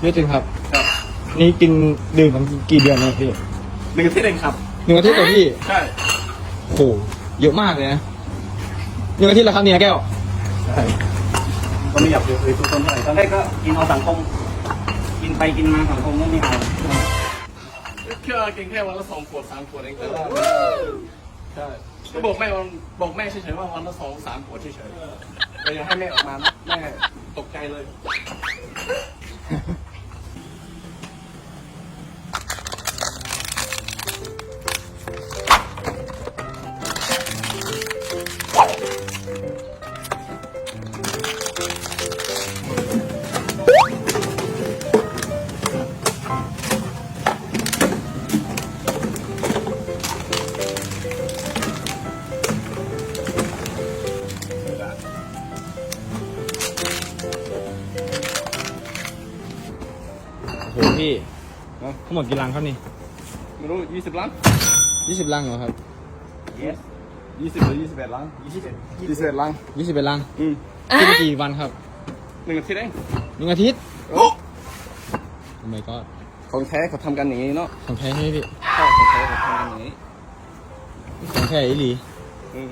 เยอะจริงครับ ครับนี่กินดื่มกันกี่เดือนเนี่ยพี่หนึ่งอาทิตย์เองครับ หนึ่งอาทิตย์เหรอพี่ใช่โอ้โหเยอะมากเลยนะหนึ่งอาทิตย์แล้วครับเนี่ยแก้ว ใช่ก็ไม่อยากเปิดเผยตัวตนเท่าไหร่ตอนแรกก็กินเอาสังคม กินไปกินมาสังคมก็ไม่เอาแค่กินแค่วันละสองขวดสามขวดเองแต่ว่าใช่ก็บอกแม่วันบอกแม่เฉยๆว่าวันละสองสามขวดเฉยๆแต่อย่าให้แม่ออกมานะแม่ตกใจเลย โอ้โหพี่ทั้งหมดกี่ลังครับนี่ไม่รู้ยี่สิบล้านยี่สิบลังเหรอครับ yes ยี่สิบหรือยี่สิบเอ็ดล้านยี่สิบเอ็ดยี่สิบเอ็ดล้านยี่สิบเอ็ดลังอืมกินไปกี่วันครับหนึ่งอาทิตย์เองหนึ่งอาทิตย์โอ้โอ้ my god ของแท้เขาทำกันอย่างนี้เนาะของแท้ใช่ไหมพี่ใช่ของแท้เขาทำกันอย่างนี้ของแท้อีหลีอืม